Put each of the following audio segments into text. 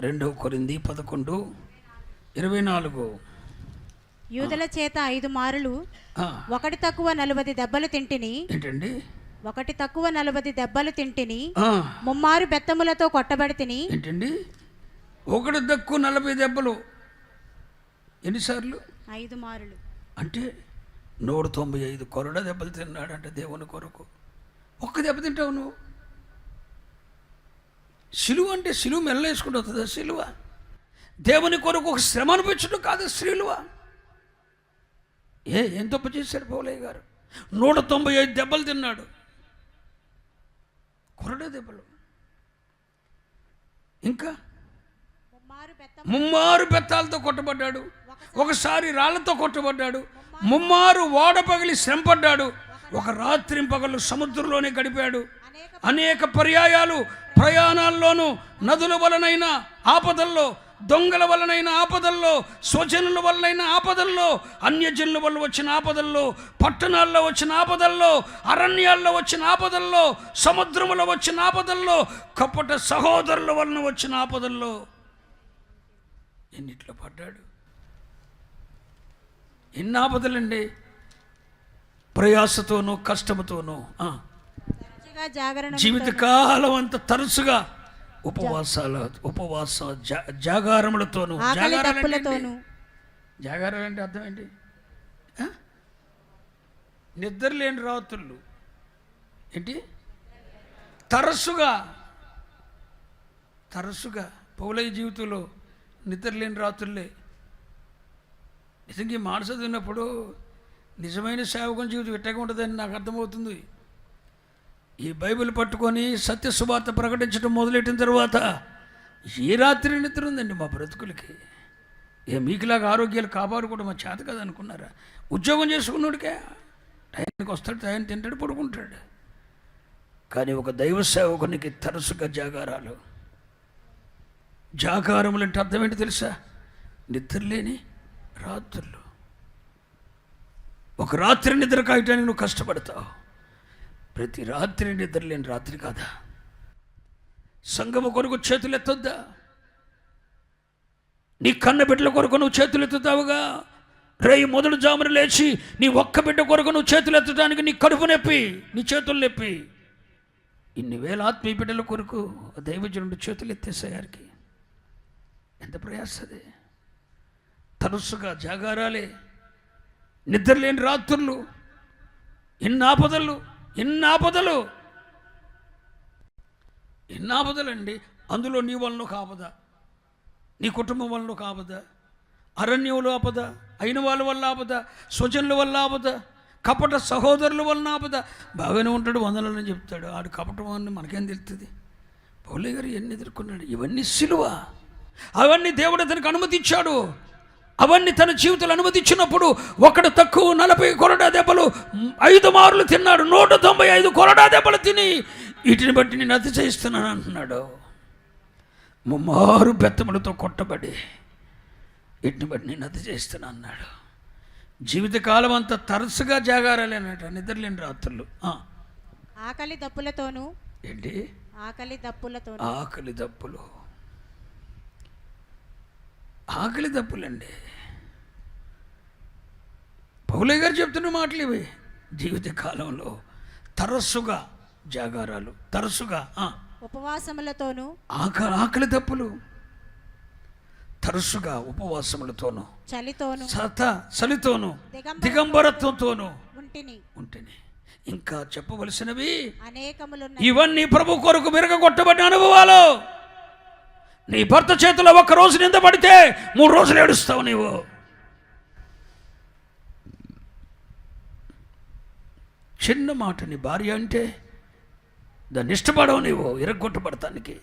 రెండవ కొరింది పదకొండు ఇరవై నాలుగు. యూదుల చేత ఐదు మారులు ఒకటి తక్కువ నలభై దెబ్బలు తింటిని ఏంటండి? ఒకటి తక్కువ నలభై దెబ్బలు తింటిని ముమ్మారు బెత్తములతో కొట్టబడి తిని ఏంటండి? ఒకటి దక్కు నలభై దెబ్బలు. ఎన్నిసార్లు? ఐదు మారులు. అంటే నూట తొంభై ఐదు కొరడ దెబ్బలు తిన్నాడంటే దేవుని కొరకు. ఒక్క దెబ్బ తింటావు నువ్వు. సిలువ అంటే సిలువ మెల్ల వేసుకుంటూ వస్తుందా? సిలువ దేవుని కొరకు ఒక శ్రమ అనిపించడం కాదు సిలువ ఏ ఏం తప్పు చేశారు పౌలయ్య గారు? నూట తొంభై ఐదు దెబ్బలు తిన్నాడు. కొరడ దెబ్బలు. ఇంకా? ముమ్మారు బెత్తం ముమ్మారు బెత్తాలతో కొట్టబడ్డాడు. ఒకసారి రాళ్ళతో కొట్టబడ్డాడు. ముమ్మారు ఓడ పగిలి శ్రమపడ్డాడు ఒక రాత్రి పగలు సముద్రంలోనే గడిపాడు. అనేక పర్యాయాలు ప్రయాణాల్లోనూ నదుల వలనైన ఆపదల్లో దొంగల వలనైన ఆపదల్లో స్వజనుల వలనైన ఆపదల్లో అన్యజనుల వల్ల వచ్చిన ఆపదల్లో పట్టణాల్లో వచ్చిన ఆపదల్లో అరణ్యాల్లో వచ్చిన ఆపదల్లో సముద్రములో వచ్చిన ఆపదల్లో కపట సహోదరుల వలన వచ్చిన ఆపదల్లో. ఎన్నిట్లో పడ్డాడు? ఎన్ని ఆపదలండి ప్రయాసతోనూ కష్టముతోనూ జీవితకాలం అంత తరచుగా ఉపవాసాల ఉపవాస జాగారములతోనూ దప్పులతోను ఏంటి? జాగారాలంటే అర్థం ఏంటి? నిద్ర లేని రాత్రులు. ఏంటి? తరచుగా తరచుగా పౌలయ్య జీవితంలో నిద్ర లేని రాత్రులే. నిజంగా ఈ చదివినప్పుడు నిజమైన సేవకం జీవితం ఎట్టగా ఉంటుందని నాకు అర్థమవుతుంది. ఈ బైబిల్ పట్టుకొని సత్య సువార్త ప్రకటించడం మొదలెట్టిన తర్వాత ఏ రాత్రి నిద్ర ఉందండి మా బ్రతుకులకి. ఏ మీకులాగా ఆరోగ్యాలు కాపాడుకోవడం మా చేత కదా అనుకున్నారా? ఉద్యోగం చేసుకున్నాడుకే టైంకి వస్తాడు టైం తింటాడు పడుకుంటాడు. కానీ ఒక దైవ సేవకునికి తరచుగా జాగారాలు. జాగారములు అంటే అర్థం ఏంటి తెలుసా? నిద్రలేని రాత్రులు. ఒక రాత్రి నిద్ర కాయటానికి నువ్వు కష్టపడతావు. ప్రతి రాత్రి నిద్రలేని రాత్రి కాదా? సంగమ కొరకు చేతులు ఎత్తొద్దా నీ కన్న బిడ్డల కొరకు నువ్వు చేతులు ఎత్తుతావుగా రేయి మొదటి జామున లేచి నీ ఒక్క బిడ్డ కొరకు నువ్వు చేతులు ఎత్తడానికి నీ కడుపు నొప్పి నీ చేతులు నొప్పి. ఇన్ని వేల ఆత్మీయ బిడ్డల కొరకు దైవజనుడు చేతులు ఎత్తేసేయారికి ఎంత ప్రయాసది. తరచుగా జాగారాలే నిద్రలేని రాత్రులు ఎన్ని ఆపదలు ఎన్ని ఆపదలు? ఎన్ని ఆపదలండి? అందులో నీ వలన ఒక ఆపద నీ కుటుంబం వలన ఒక ఆపద అరణ్యంలో ఆపద అయిన వాళ్ళ వల్ల ఆపద స్వజనుల వల్ల ఆపద కపట సహోదరుల వలన ఆపద. బాగానే ఉంటాడు వందలని చెప్తాడు. ఆడు కపటం అని మనకేం తెలుస్తుంది పౌలే గారు ఎన్ని ఎదుర్కొన్నాడు. ఇవన్నీ సిలువ. అవన్నీ దేవుడు అతనికి ఇచ్చాడు అవన్నీ తన జీవితంలో అనుమతించినప్పుడు ఒకడు తక్కువ నలభై కొరడా దెబ్బలు ఐదు మార్లు తిన్నాడు. నూట తొంభై ఐదు కొరడా దెబ్బలు తిని వీటిని బట్టి నేను అతిశయిస్తున్నాను అంటున్నాడు. ముమ్మారు బెత్తములతో కొట్టబడి వీటిని బట్టి నేను అతిశయిస్తున్నాను అన్నాడు. జీవితకాలం అంతా తరచుగా జాగారాలేనట నిద్రలేని రాత్రులు. ఆ, ఆకలి దప్పులతోను ఏంటి? ఆకలి దప్పులతోను ఆకలి దప్పులు. ఆకలి దప్పులండి పౌలయ్య గారు చెప్తున్న మాటలు ఇవి. జీవిత కాలంలో తరస్సుగా జాగారాలు తరచుగా ఆ, ఉపవాసములతోను ఆక ఆకలి దప్పులు తరచుగా ఉపవాసములతోనూ చలితోను సత చలితోనూ దిగంబర దిగంబరత్వంతోనూ ఉంటిని. ఉంటేనే. ఇంకా చెప్పవలసినవి అనేకములున్న ఇవన్నీ ప్రభు కొరకు మెరగొట్టబడిన అనుభవాలు. నీ భర్త చేతిలో ఒక్క రోజు నింద పడితే మూడు రోజులు ఏడుస్తావు నీవు. చిన్న మాట నీ భార్య అంటే దాన్ని ఇష్టపడవు నీవు ఇరగొట్టబడటానికి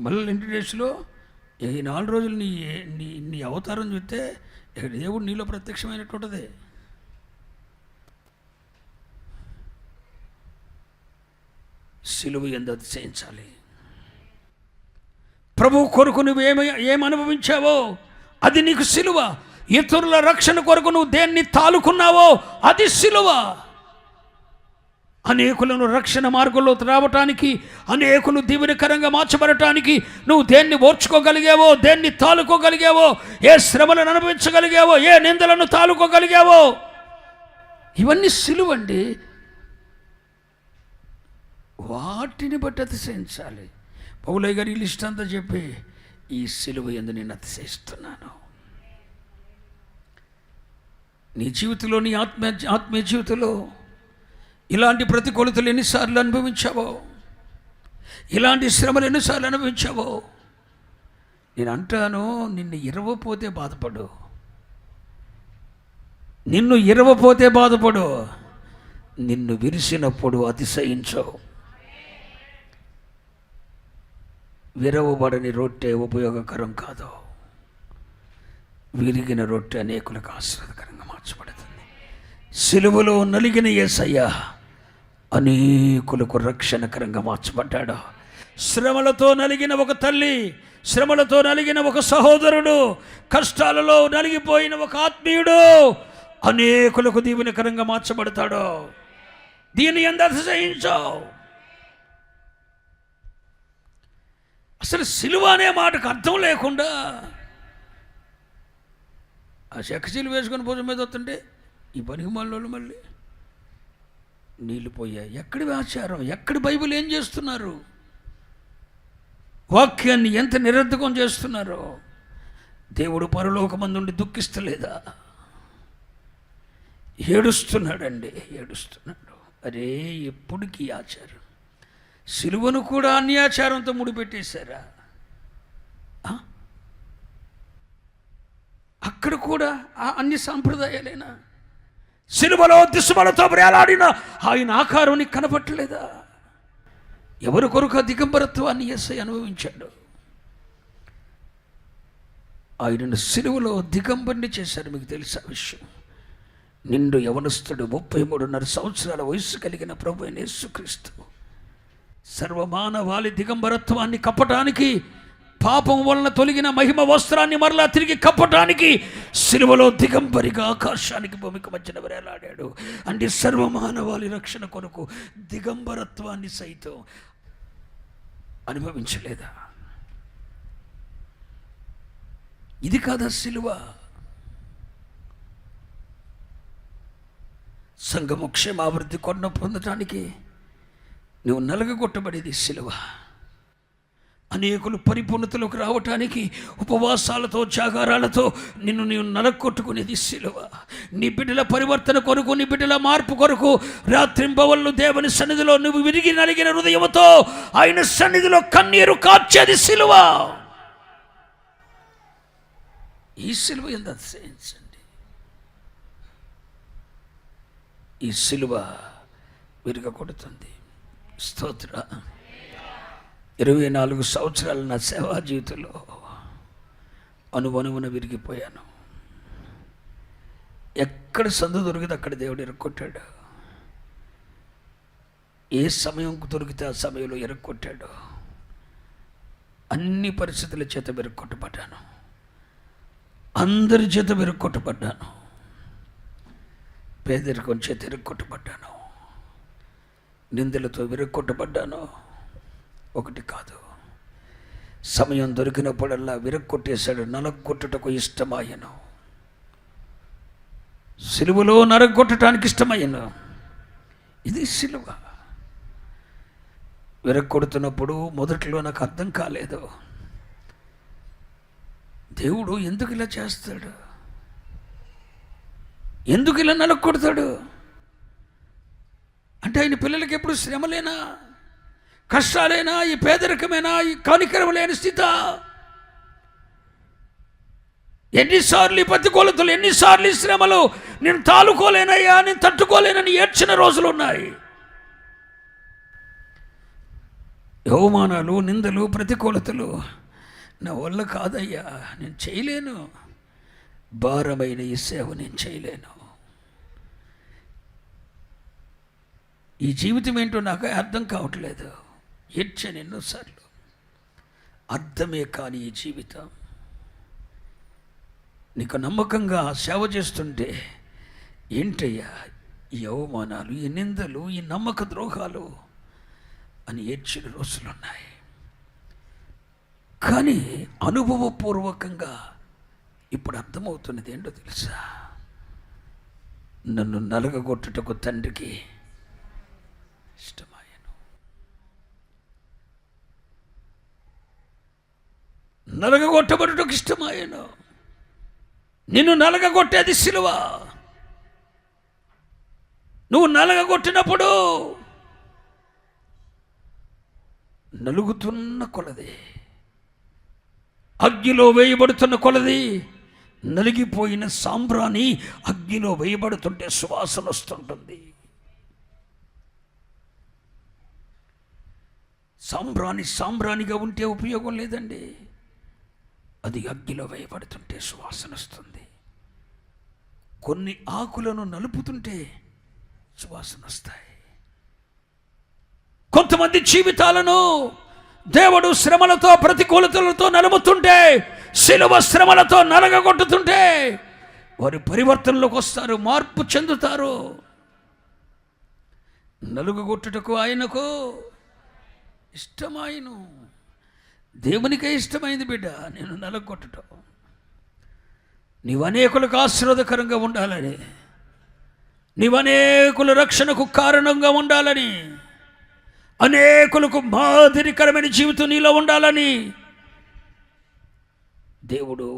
మళ్ళీ ఇంటి డేస్లో ఈ నాలుగు రోజులు నీ నీ నీ అవతారం చూస్తే దేవుడు నీలో ప్రత్యక్షమైనట్టుంటుంది సిలువ ఎందు అతిశయించాలి. ప్రభు కొరకు నువ్వు ఏమి ఏమనుభవించావో అది నీకు సిలువ. ఇతరుల రక్షణ కొరకు నువ్వు దేన్ని తాలుకున్నావో అది సిలువ. అనేకులను రక్షణ మార్గంలో రావటానికి అనేకులు దీవెనకరంగా మార్చబడటానికి నువ్వు దేన్ని ఓర్చుకోగలిగావో దేన్ని తాలుకోగలిగావో ఏ శ్రమలను అనుభవించగలిగావో ఏ నిందలను తాలుకోగలిగావో ఇవన్నీ సిలువండి. వాటిని బట్టి అతిశయించాలి. పౌలయ్య గారి లిస్ట్ అంతా చెప్పి ఈ సిలువ ఎందు నేను అతిశయిస్తున్నాను. నీ జీవితంలో నీ ఆత్మ ఆత్మీయ జీవితంలో ఇలాంటి ప్రతికూలతలు ఎన్నిసార్లు అనుభవించావో ఇలాంటి శ్రమలు ఎన్నిసార్లు అనుభవించావో నేను అంటాను నిన్ను ఇరవపోతే బాధపడు. నిన్ను ఇరవపోతే బాధపడు. నిన్ను విరిసినప్పుడు అతిశయించవు. విరవబడని రొట్టె ఉపయోగకరం కాదు. విరిగిన రొట్టె అనేకులకు ఆశ్రదకరంగా మార్చబడుతుంది. సిలువలో నలిగిన ఏసయ్య అనేకులకు రక్షణకరంగా మార్చబడ్డాడు. శ్రమలతో నలిగిన ఒక తల్లి శ్రమలతో నలిగిన ఒక సహోదరుడు కష్టాలలో నలిగిపోయిన ఒక ఆత్మీయుడు అనేకులకు దీవెనకరంగా మార్చబడతాడు. దీన్ని ఎంత అతిశయించావు అసలు సిలువ అనే మాటకు అర్థం లేకుండా ఆ శకశీలు వేసుకొని భుజం మీద వస్తుంటే ఈ పనికి మళ్ళీ మళ్ళీ నీళ్ళు పోయాయి. ఎక్కడి ఆచారం? ఎక్కడి బైబిల్ ఏం చేస్తున్నారు? వాక్యాన్ని ఎంత నిరర్ధకం చేస్తున్నారో? దేవుడు పరలోకమందుండి దుఃఖిస్తలేదా? ఏడుస్తున్నాడండి ఏడుస్తున్నాడు. అరే ఎప్పుడుకి ఆచారం? సిలువను కూడా అన్యాచారంతో ముడిపెట్టేశారా? అక్కడ కూడా ఆ అన్ని సాంప్రదాయాలేనా? సిలువలో దిశమలతో వేలాడిన ఆయన ఆకారం నీకు కనపట్టలేదా ఎవరి కొరకు దిగంబరత్వాన్ని ఎస్ఐ అనుభవించాడు? ఆయనను సిలువలో దిగంబరిని చేశారు మీకు తెలుసా విషయం. నిండు యవనస్తుడు ముప్పై మూడున్నర సంవత్సరాల వయస్సు కలిగిన ప్రభు అయిన యేసుక్రీస్తు. సర్వమానవాళి దిగంబరత్వాన్ని కప్పటానికి పాపం వలన తొలగిన మహిమ వస్త్రాన్ని మరలా తిరిగి కప్పటానికి సిలువలో దిగంబరిగా ఆకాశానికి భూమికి మధ్యన వేలాడాడు. అంటే సర్వమానవాళి రక్షణ కొరకు దిగంబరత్వాన్ని సైతం అనుభవించలేదా? ఇది కాదా సిలువ? సంఘము క్షేమాభివృద్ధి కొన్న పొందటానికి నువ్వు నలగగొట్టబడేది సిలువ. అనేకులు పరిపూర్ణతలోకి రావటానికి ఉపవాసాలతో జాగారాలతో నిన్ను నీవు నలగొట్టుకునేది సిలువ. నీ బిడ్డల పరివర్తన కొరకు నీ బిడ్డల మార్పు కొరకు రాత్రింబవళ్ళు దేవుని సన్నిధిలో నువ్వు విరిగి నలిగిన హృదయముతో ఆయన సన్నిధిలో కన్నీరు కార్చేది సిలువ. ఈ సిలువ ఎంత అతిశయించండి ఈ సిలువ విరగ కొడుతుంది. స్తోత్ర. ఇరవై నాలుగు సంవత్సరాలు నా సేవా జీవితంలో అనువనువున విరిగిపోయాను. ఎక్కడ సందు దొరికితే అక్కడ దేవుడు ఎరక్కొట్టాడు ఏ సమయం దొరికితే ఆ సమయంలో ఎరక్కొట్టాడు అన్ని పరిస్థితుల చేత వెరక్కొట్టబడ్డాను అందరి చేత వెరక్కొట్టబడ్డాను పేదరికం చేత విరక్కొట్టబడ్డాను నిందలతో విరక్కొట్టబడ్డాను. ఒకటి కాదు. సమయం దొరికినప్పుడల్లా విరక్కొట్టేశాడు నలగొట్టుటకు ఇష్టమాయను. సిలువలో నరగొట్టడానికి ఇష్టమయ్యను ఇది సిలువ. విరక్కొడుతున్నప్పుడు మొదట్లో నాకు అర్థం కాలేదు. దేవుడు ఎందుకు ఇలా చేస్తాడు? ఎందుకు ఇలా నలగొడతాడు? అంటే ఆయన పిల్లలకి ఎప్పుడు శ్రమలేనా? కష్టాలేనా? ఈ పేదరికమేనా? ఈ కనికరం లేని స్థిత? ఎన్నిసార్లు ఈ ప్రతికూలతలు ఎన్నిసార్లు ఈ శ్రమలు? నేను తాలుకోలేనయ్యా నేను తట్టుకోలేనని ఏడ్చిన రోజులు ఉన్నాయి. అవమానాలు నిందలు ప్రతికూలతలు నా వల్ల కాదయ్యా నేను చేయలేను. భారమైన ఈ సేవ నేను చేయలేను. ఈ జీవితం ఏంటో నాకు అర్థం కావట్లేదు. ఏడ్చాను ఎన్నోసార్లు అర్థమే కాని ఈ జీవితం. నీకు నమ్మకంగా సేవ చేస్తుంటే ఏంటయ్యా ఈ అవమానాలు ఈ నిందలు ఈ నమ్మక ద్రోహాలు అని ఏడ్చిన రోజులున్నాయి. కానీ అనుభవపూర్వకంగా ఇప్పుడు అర్థమవుతున్నది ఏంటో తెలుసా? నన్ను నలగగొట్టుటకు తండ్రికి ఇష్టమాయను నలగగొట్టబడుటకు ఇష్టమాయను నిన్ను నలగగొట్టేది సిలువ. నువ్వు నలగగొట్టినప్పుడు నలుగుతున్న కొలది. అగ్నిలో వేయబడుతున్న కొలది నలిగిపోయిన సాంబ్రాణి అగ్నిలో వేయబడుతుంటే సువాసన వస్తుంటుంది. సాంబ్రాణి సాంబ్రాణిగా ఉంటే ఉపయోగం లేదండి. అది అగ్గిలో వేయబడుతుంటే సువాసన వస్తుంది. కొన్ని ఆకులను నలుపుతుంటే సువాసన వస్తాయి. కొంతమంది జీవితాలను దేవుడు శ్రమలతో ప్రతికూలతలతో నలుముతుంటే శిలువ శ్రమలతో నలగగొట్టుతుంటే వారి పరివర్తనలోకి వస్తారు మార్పు చెందుతారు. నలుగుగొట్టుటకు ఆయనకు ఇష్టమాయను. దేవునికే ఇష్టమైంది బిడ్డ నేను నలగొట్టడం నీవు అనేకులకు ఆశీర్వాదకరంగా ఉండాలని నీవు అనేకుల రక్షణకు కారణంగా ఉండాలని అనేకులకు మాదిరికరమైన జీవితం నీలో ఉండాలని దేవుడు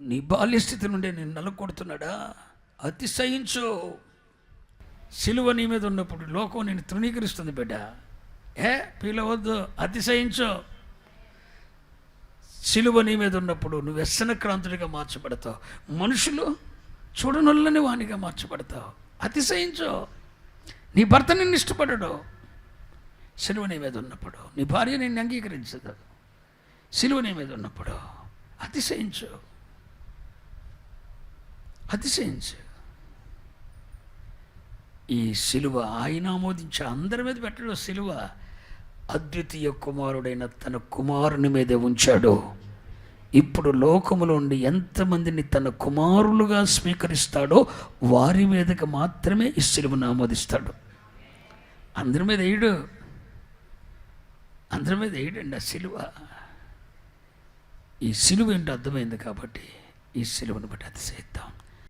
నీ బాల్యస్థితి నుండి నేను నలగొడుతున్నాడా? అతిశయించు. సిలువ నీ మీద ఉన్నప్పుడు లోకం నేను తృణీకరిస్తుంది బిడ్డ. ఏ పిలవద్దు అతిశయించు. సిలువ నీ మీద ఉన్నప్పుడు నువ్వు వ్యసనక్రాంతుడిగా మార్చబడతావు. మనుషులు చూడనొల్లని వానిగా మార్చబడతావు. అతిశయించు. నీ భర్త నిన్ను ఇష్టపడడు. సిలువ నీ మీద ఉన్నప్పుడు నీ భార్య నిన్ను అంగీకరించదు. సిలువ నీ మీద ఉన్నప్పుడు అతిశయించు. అతిశయించు. ఈ సిలువ ఆయన ఆమోదించే అందరి మీద పెట్టడు సిలువ. అద్వితీయ కుమారుడైన తన కుమారుని మీదే ఉంచాడు. ఇప్పుడు లోకములో ఉండి ఎంతమందిని తన కుమారులుగా స్వీకరిస్తాడో వారి మీదకి మాత్రమే ఈ సిలువను ఆమోదిస్తాడు. అందరి మీద వేయడు. అందరి మీద వేయడండి ఆ సిలువ. ఈ సిలువ ఏంటో అర్థమైంది కాబట్టి ఈ సిలువను బట్టి అతిశయిద్దాం.